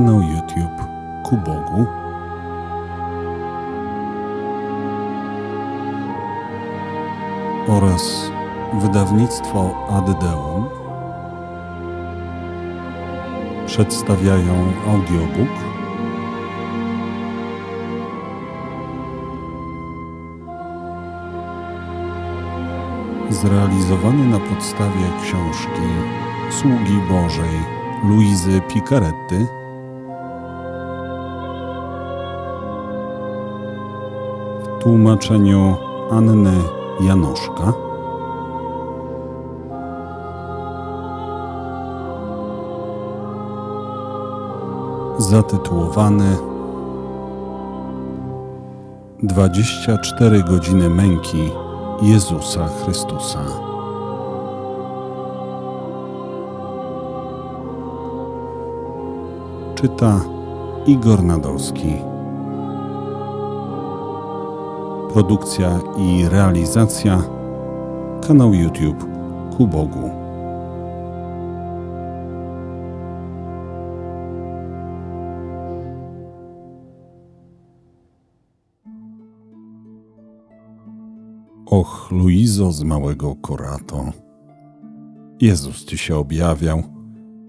kanał YouTube Ku Bogu. Oraz wydawnictwo Addeum przedstawiają audiobook. Zrealizowany na podstawie książki Sługi Bożej Luizy Picaretty tłumaczeniu Anny Janoszka zatytułowany 24 godziny męki Jezusa Chrystusa. Czyta Igor Nadolski. Produkcja i realizacja kanał YouTube Ku Bogu. Och, Luizo z małego Korato. Jezus ci się objawiał,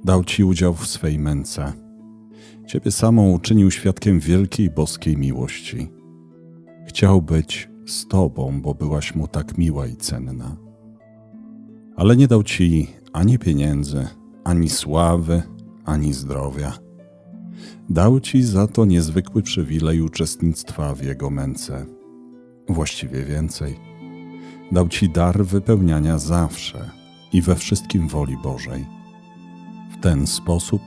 dał ci udział w swej męce. Ciebie samą uczynił świadkiem wielkiej boskiej miłości. Chciał być z tobą, bo byłaś mu tak miła i cenna. Ale nie dał ci ani pieniędzy, ani sławy, ani zdrowia. Dał ci za to niezwykły przywilej uczestnictwa w jego męce. Właściwie więcej – dał Ci dar wypełniania zawsze i we wszystkim woli Bożej. W ten sposób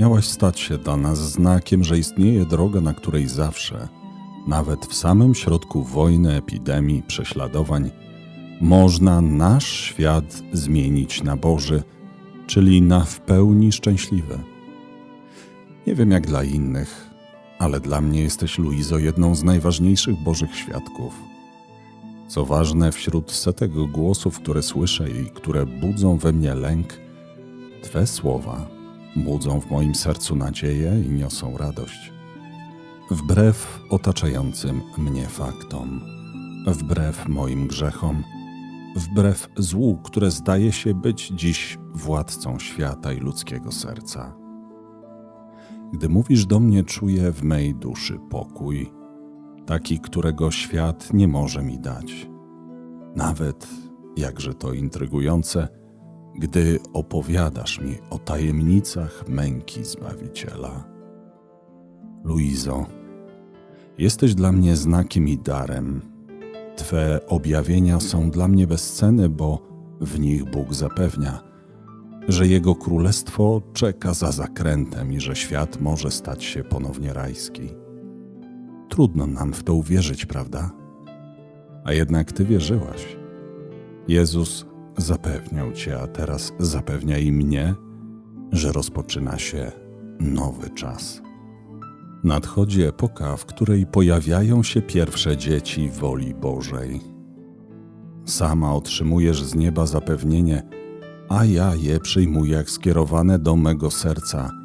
miałaś stać się dla nas znakiem, że istnieje droga, na której zawsze, nawet w samym środku wojny, epidemii, prześladowań, można nasz świat zmienić na Boży, czyli na w pełni szczęśliwy. Nie wiem jak dla innych, ale dla mnie jesteś, Luizo, jedną z najważniejszych Bożych świadków – co ważne, wśród setek głosów, które słyszę i które budzą we mnie lęk, Twe słowa budzą w moim sercu nadzieję i niosą radość. Wbrew otaczającym mnie faktom, wbrew moim grzechom, wbrew złu, które zdaje się być dziś władcą świata i ludzkiego serca. Gdy mówisz do mnie, czuję w mej duszy pokój taki, którego świat nie może mi dać. Nawet, jakże to intrygujące, gdy opowiadasz mi o tajemnicach męki Zbawiciela. Luizo, jesteś dla mnie znakiem i darem. Twe objawienia są dla mnie bezcenne, bo w nich Bóg zapewnia, że Jego królestwo czeka za zakrętem i że świat może stać się ponownie rajski. Trudno nam w to uwierzyć, prawda? A jednak ty wierzyłaś. Jezus zapewniał cię, a teraz zapewnia i mnie, że rozpoczyna się nowy czas. Nadchodzi epoka, w której pojawiają się pierwsze dzieci woli Bożej. Sama otrzymujesz z nieba zapewnienie, a ja je przyjmuję jak skierowane do mego serca –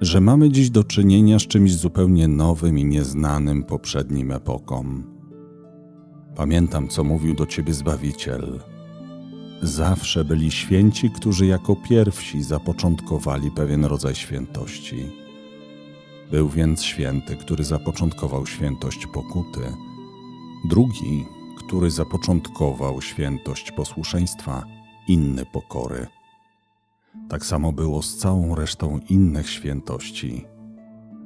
że mamy dziś do czynienia z czymś zupełnie nowym i nieznanym poprzednim epokom. Pamiętam, co mówił do ciebie Zbawiciel. Zawsze byli święci, którzy jako pierwsi zapoczątkowali pewien rodzaj świętości. Był więc święty, który zapoczątkował świętość pokuty, drugi, który zapoczątkował świętość posłuszeństwa, inny pokory tak samo było z całą resztą innych świętości.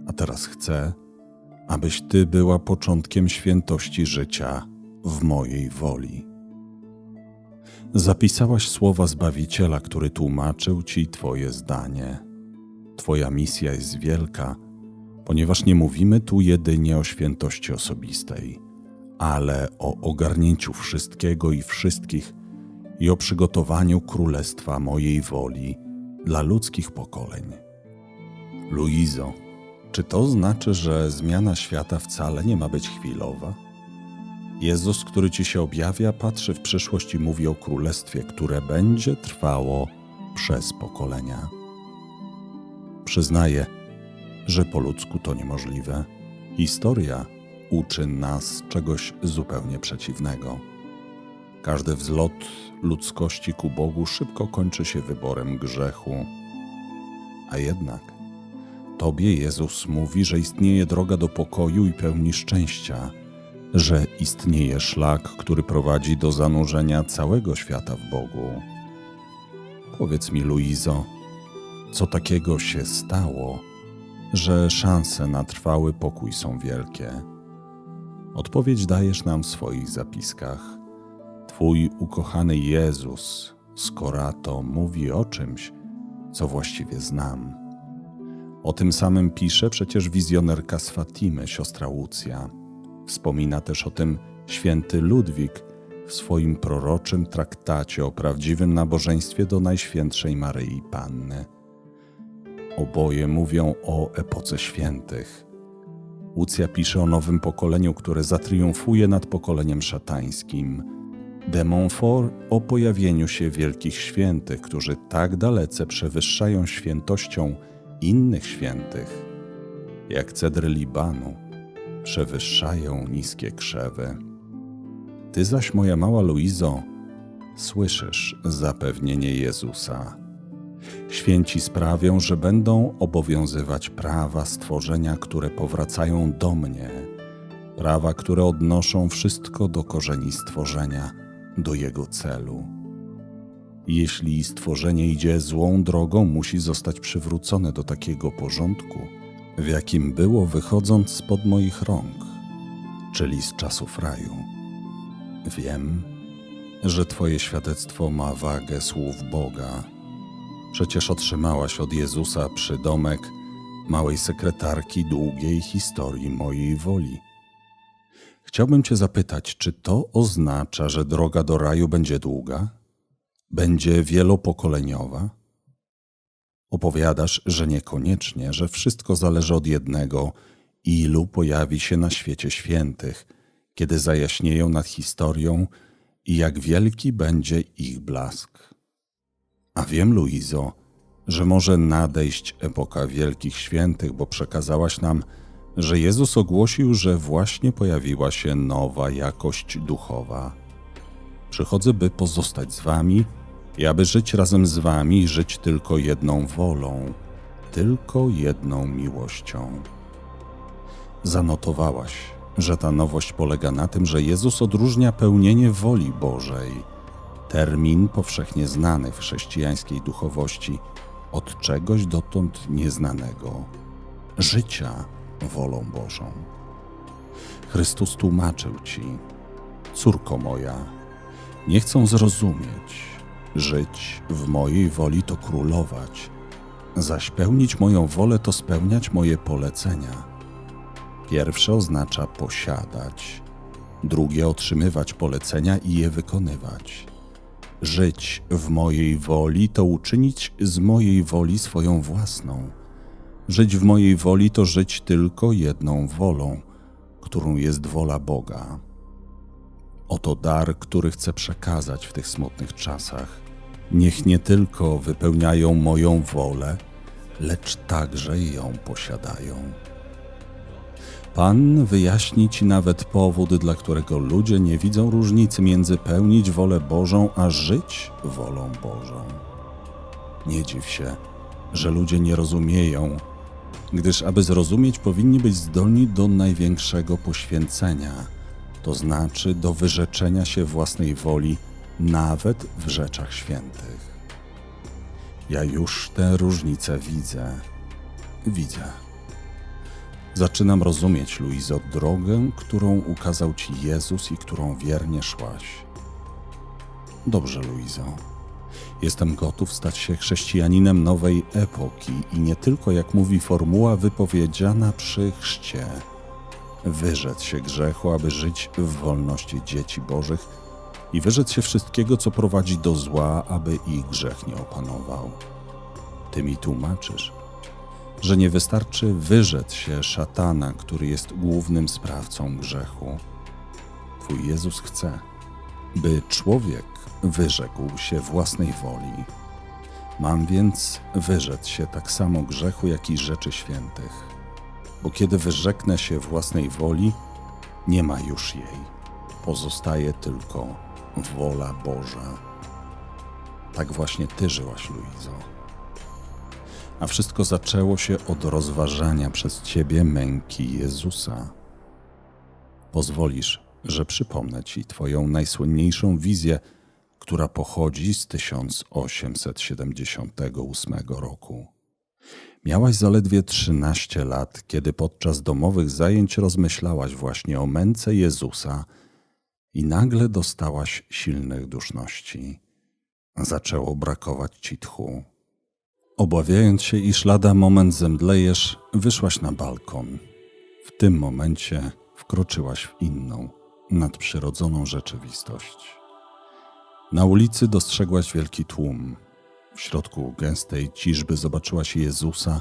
A teraz chcę, abyś Ty była początkiem świętości życia w mojej woli. Zapisałaś słowa Zbawiciela, który tłumaczył Ci Twoje zdanie. Twoja misja jest wielka, ponieważ nie mówimy tu jedynie o świętości osobistej, ale o ogarnięciu wszystkiego i wszystkich i o przygotowaniu królestwa mojej woli dla ludzkich pokoleń. Luizo, czy to znaczy, że zmiana świata wcale nie ma być chwilowa? Jezus, który ci się objawia, patrzy w przyszłość i mówi o królestwie, które będzie trwało przez pokolenia. Przyznaję, że po ludzku to niemożliwe. Historia uczy nas czegoś zupełnie przeciwnego. Każdy wzlot ludzkości ku Bogu szybko kończy się wyborem grzechu. A jednak Tobie Jezus mówi, że istnieje droga do pokoju i pełni szczęścia, że istnieje szlak, który prowadzi do zanurzenia całego świata w Bogu. Powiedz mi, Luizo, co takiego się stało, że szanse na trwały pokój są wielkie? Odpowiedź dajesz nam w swoich zapiskach. Twój ukochany Jezus z Korato mówi o czymś, co właściwie znam. O tym samym pisze przecież wizjonerka z Fatimy, siostra Łucja. Wspomina też o tym święty Ludwik w swoim proroczym traktacie o prawdziwym nabożeństwie do Najświętszej Maryi Panny. Oboje mówią o epoce świętych. Łucja pisze o nowym pokoleniu, które zatriumfuje nad pokoleniem szatańskim. De Montfort o pojawieniu się wielkich świętych, którzy tak dalece przewyższają świętością innych świętych, jak cedry Libanu, przewyższają niskie krzewy. Ty zaś, moja mała Luizo, słyszysz zapewnienie Jezusa. Święci sprawią, że będą obowiązywać prawa stworzenia, które powracają do mnie, prawa, które odnoszą wszystko do korzeni stworzenia, do jego celu. Jeśli stworzenie idzie złą drogą, musi zostać przywrócone do takiego porządku, w jakim było wychodząc spod moich rąk, czyli z czasów raju. Wiem, że Twoje świadectwo ma wagę słów Boga. Przecież otrzymałaś od Jezusa przydomek małej sekretarki długiej historii mojej woli. Chciałbym Cię zapytać, czy to oznacza, że droga do raju będzie długa? Będzie wielopokoleniowa? Opowiadasz, że niekoniecznie, że wszystko zależy od jednego, ilu pojawi się na świecie świętych, kiedy zajaśnieją nad historią i jak wielki będzie ich blask. Wiem, Luizo, że może nadejść epoka wielkich świętych, bo przekazałaś nam, że Jezus ogłosił, że właśnie pojawiła się nowa jakość duchowa. Przychodzę, by pozostać z Wami i aby żyć razem z Wami żyć tylko jedną wolą, tylko jedną miłością. Zanotowałaś, że ta nowość polega na tym, że Jezus odróżnia pełnienie woli Bożej, termin powszechnie znany w chrześcijańskiej duchowości, od czegoś dotąd nieznanego życia wolą Bożą. Chrystus tłumaczył ci, córko moja, nie chcą zrozumieć, żyć w mojej woli to królować, zaś pełnić moją wolę to spełniać moje polecenia. Pierwsze oznacza posiadać, drugie otrzymywać polecenia i je wykonywać. Żyć w mojej woli to uczynić z mojej woli swoją własną. Żyć w mojej woli to żyć tylko jedną wolą, którą jest wola Boga. Oto dar, który chcę przekazać w tych smutnych czasach. Niech nie tylko wypełniają moją wolę, lecz także ją posiadają. Pan wyjaśni ci nawet powód, dla którego ludzie nie widzą różnicy między pełnić wolę Bożą, a żyć wolą Bożą. Nie dziw się, że ludzie nie rozumieją, gdyż aby zrozumieć, powinni być zdolni do największego poświęcenia, to znaczy do wyrzeczenia się własnej woli, nawet w rzeczach świętych. Ja już tę różnicę widzę. Widzę. Zaczynam rozumieć, Luizo, drogę, którą ukazał Ci Jezus i którą wiernie szłaś. Dobrze, Luizo. Jestem gotów stać się chrześcijaninem nowej epoki i nie tylko, jak mówi formuła wypowiedziana przy chrzcie, wyrzec się grzechu, aby żyć w wolności dzieci Bożych i wyrzec się wszystkiego, co prowadzi do zła, aby ich grzech nie opanował. Ty mi tłumaczysz, że nie wystarczy wyrzec się szatana, który jest głównym sprawcą grzechu. Twój Jezus chce, by człowiek wyrzekł się własnej woli. Mam więc wyrzec się tak samo grzechu, jak i rzeczy świętych. bo kiedy wyrzeknę się własnej woli, nie ma już jej. Pozostaje tylko wola Boża. Tak właśnie ty żyłaś, Luizo. A wszystko zaczęło się od rozważania przez ciebie męki Jezusa. Pozwolisz, że przypomnę ci twoją najsłynniejszą wizję, która pochodzi z 1878 roku. Miałaś zaledwie 13 lat, kiedy podczas domowych zajęć rozmyślałaś właśnie o męce Jezusa i nagle dostałaś silnych duszności. Zaczęło brakować ci tchu. Obawiając się, iż lada moment zemdlejesz, wyszłaś na balkon. W tym momencie wkroczyłaś w inną, nadprzyrodzoną rzeczywistość. Na ulicy dostrzegłaś wielki tłum. W środku gęstej ciżby zobaczyłaś Jezusa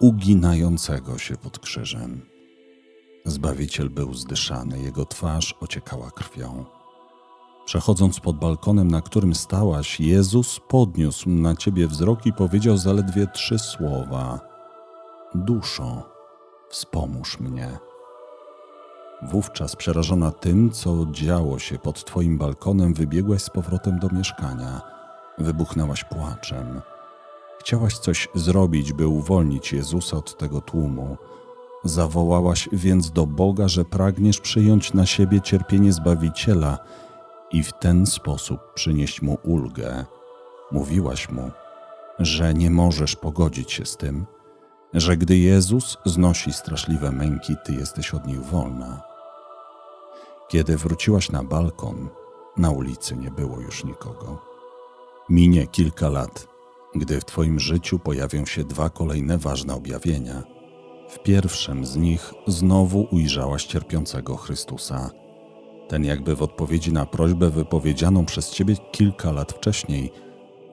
uginającego się pod krzyżem. Zbawiciel był zdyszany, jego twarz ociekała krwią. Przechodząc pod balkonem, na którym stałaś, Jezus podniósł na ciebie wzrok i powiedział zaledwie trzy słowa: Duszo, wspomóż mnie. Wówczas, przerażona tym, co działo się pod twoim balkonem, wybiegłaś z powrotem do mieszkania. Wybuchnęłaś płaczem. Chciałaś coś zrobić, by uwolnić Jezusa od tego tłumu. Zawołałaś więc do Boga, że pragniesz przyjąć na siebie cierpienie Zbawiciela i w ten sposób przynieść mu ulgę. Mówiłaś mu, że nie możesz pogodzić się z tym, że gdy Jezus znosi straszliwe męki, ty jesteś od nich wolna. Kiedy wróciłaś na balkon, na ulicy nie było już nikogo. Minie kilka lat, gdy w Twoim życiu pojawią się dwa kolejne ważne objawienia. W pierwszym z nich znowu ujrzałaś cierpiącego Chrystusa. Ten, jakby w odpowiedzi na prośbę wypowiedzianą przez Ciebie kilka lat wcześniej,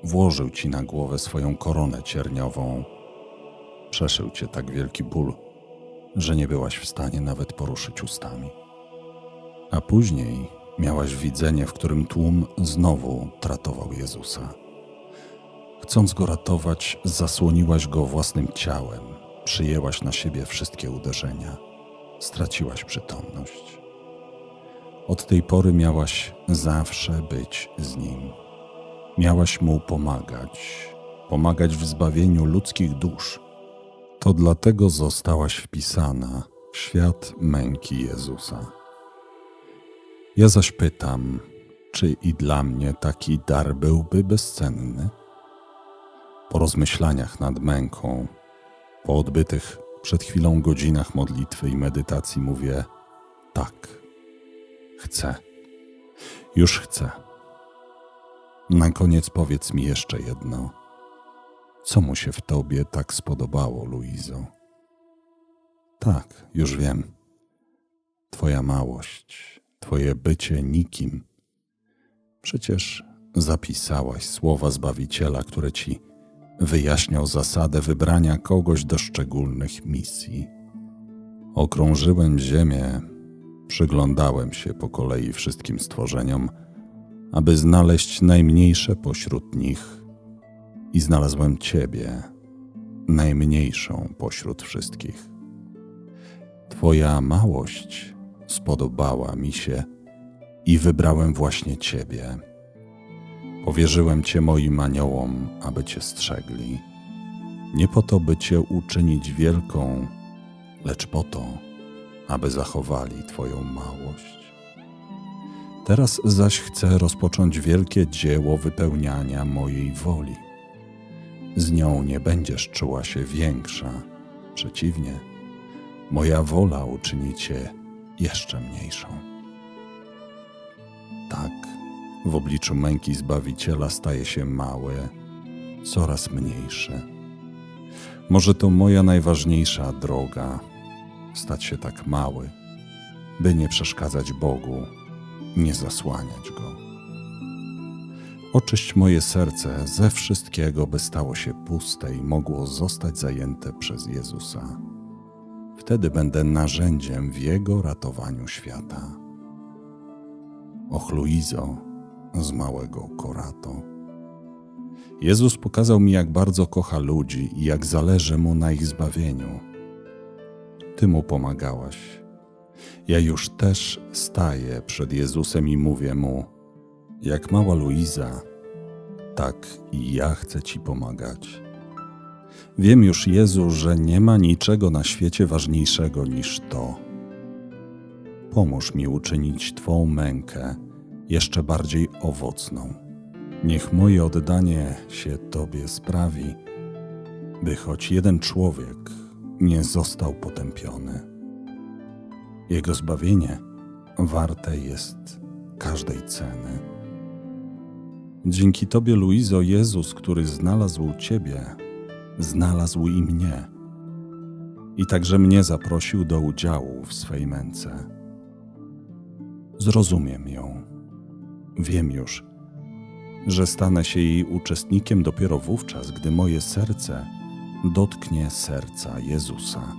włożył Ci na głowę swoją koronę cierniową. Przeszył Cię tak wielki ból, że nie byłaś w stanie nawet poruszyć ustami. A później miałaś widzenie, w którym tłum znowu tratował Jezusa. Chcąc go ratować, zasłoniłaś go własnym ciałem, przyjęłaś na siebie wszystkie uderzenia, straciłaś przytomność. Od tej pory miałaś zawsze być z nim. Miałaś mu pomagać, pomagać w zbawieniu ludzkich dusz. To dlatego zostałaś wpisana w świat męki Jezusa. Ja zaś pytam, czy i dla mnie taki dar byłby bezcenny? Po rozmyślaniach nad męką, po odbytych przed chwilą godzinach modlitwy i medytacji mówię: tak, chcę, już chcę. Na koniec powiedz mi jeszcze jedno. Co mu się w tobie tak spodobało, Luizo? Tak, już wiem. Twoja małość, Twoje bycie nikim. Przecież zapisałaś słowa Zbawiciela, które Ci wyjaśniał zasadę wybrania kogoś do szczególnych misji. Okrążyłem ziemię, przyglądałem się po kolei wszystkim stworzeniom, aby znaleźć najmniejsze pośród nich i znalazłem Ciebie, najmniejszą pośród wszystkich. Twoja małość spodobała mi się i wybrałem właśnie Ciebie. Powierzyłem Cię moim aniołom, aby Cię strzegli. Nie po to, by Cię uczynić wielką, lecz po to, aby zachowali Twoją małość. Teraz zaś chcę rozpocząć wielkie dzieło wypełniania mojej woli. Z nią nie będziesz czuła się większa, przeciwnie, moja wola uczyni Cię jeszcze mniejszą. Tak, w obliczu męki Zbawiciela staje się mały, coraz mniejszy. Może to moja najważniejsza droga stać się tak mały, by nie przeszkadzać Bogu, nie zasłaniać Go. Oczyść moje serce ze wszystkiego, by stało się puste i mogło zostać zajęte przez Jezusa. Wtedy będę narzędziem w Jego ratowaniu świata. Och, Luizo z małego Korato. Jezus pokazał mi, jak bardzo kocha ludzi i jak zależy mu na ich zbawieniu. Ty mu pomagałaś. Ja już też staję przed Jezusem i mówię mu, jak mała Luiza, tak i ja chcę Ci pomagać. Wiem już, Jezu, że nie ma niczego na świecie ważniejszego niż to. Pomóż mi uczynić Twą mękę jeszcze bardziej owocną. Niech moje oddanie się Tobie sprawi, by choć jeden człowiek nie został potępiony. Jego zbawienie warte jest każdej ceny. Dzięki Tobie, Luizo, Jezus, który znalazł Ciebie, znalazł i mnie. I także mnie zaprosił do udziału w swej męce. Zrozumiem ją. Wiem już, że stanę się jej uczestnikiem dopiero wówczas, gdy moje serce dotknie serca Jezusa.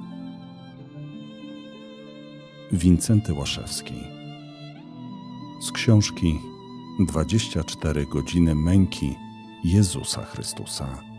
Wincenty Łaszewski z książki 24 godziny męki Jezusa Chrystusa.